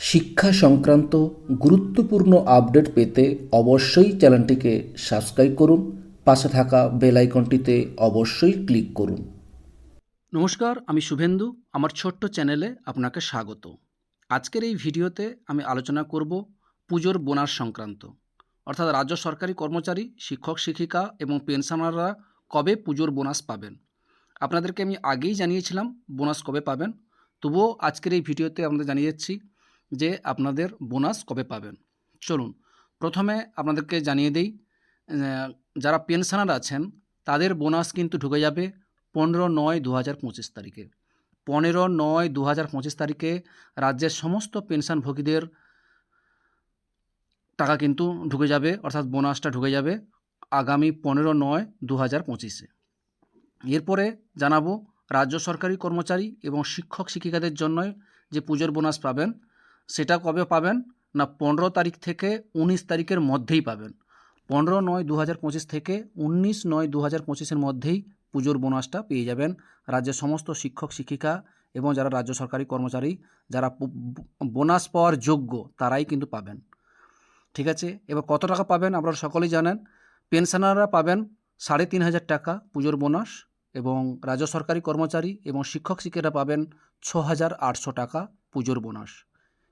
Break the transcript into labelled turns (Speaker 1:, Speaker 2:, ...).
Speaker 1: শিক্ষা সংক্রান্ত গুরুত্বপূর্ণ আপডেট পেতে অবশ্যই চ্যানেলটিকে সাবস্ক্রাইব করুন, পাশে থাকা বেল আইকনটিতে অবশ্যই ক্লিক করুন।
Speaker 2: নমস্কার, আমি শুভেন্দু, আমার ছোট্ট চ্যানেলে আপনাকে স্বাগত। আজকের এই ভিডিওতে আমি আলোচনা করব পুজোর বোনাস সংক্রান্ত। অর্থাৎ রাজ্য সরকারি কর্মচারী, শিক্ষক, শিক্ষিকা এবং পেনশনাররা কবে পুজোর বোনাস পাবেন? আপনাদেরকে আমি আগেই জানিয়েছিলাম বোনাস কবে পাবেন। তবুও আজকের এই ভিডিওতে আপনাদের জানিয়ে যাচ্ছি যে আপনাদের বোনাস কবে পাবেন। চলুন, প্রথমে আপনাদেরকে জানিয়ে দিই যারা পেনশনার আছেন, তাদের বোনাস কিন্তু ঢুকে যাবে পনেরো নয় দু হাজার পঁচিশ তারিখে। পনেরো নয় দু হাজার পঁচিশ তারিখে রাজ্যের সমস্ত পেনশনভোগীদের টাকা কিন্তু ঢুকে যাবে, অর্থাৎ বোনাসটা ঢুকে যাবে আগামী পনেরো নয় দু হাজার পঁচিশে। এরপরে জানাব, রাজ্য সরকারি কর্মচারী এবং শিক্ষক শিক্ষিকাদের জন্য যে পুজোর বোনাস পাবেন সেটা কবে পাবেন? না, পনেরো তারিখ থেকে উনিশ তারিখের মধ্যেই পাবেন। পনেরো নয় দু হাজার পঁচিশ থেকে উনিশ নয় দু হাজার পঁচিশের মধ্যেই পুজোর বোনাসটা পেয়ে যাবেন। রাজ্যের সমস্ত শিক্ষক, শিক্ষিকা এবং যারা রাজ্য সরকারি কর্মচারী, যারা বোনাস পাওয়ার যোগ্য, তারাই কিন্তু পাবেন। ঠিক আছে? এবার কত টাকা পাবেন আপনারা সকলেই জানেন। পেনশনাররা পাবেন সাড়ে তিন হাজার টাকা পুজোর বোনাস এবং রাজ্য সরকারি কর্মচারী এবং শিক্ষক, শিক্ষিকারা পাবেন ছ হাজার আটশো টাকা পুজোর বোনাস।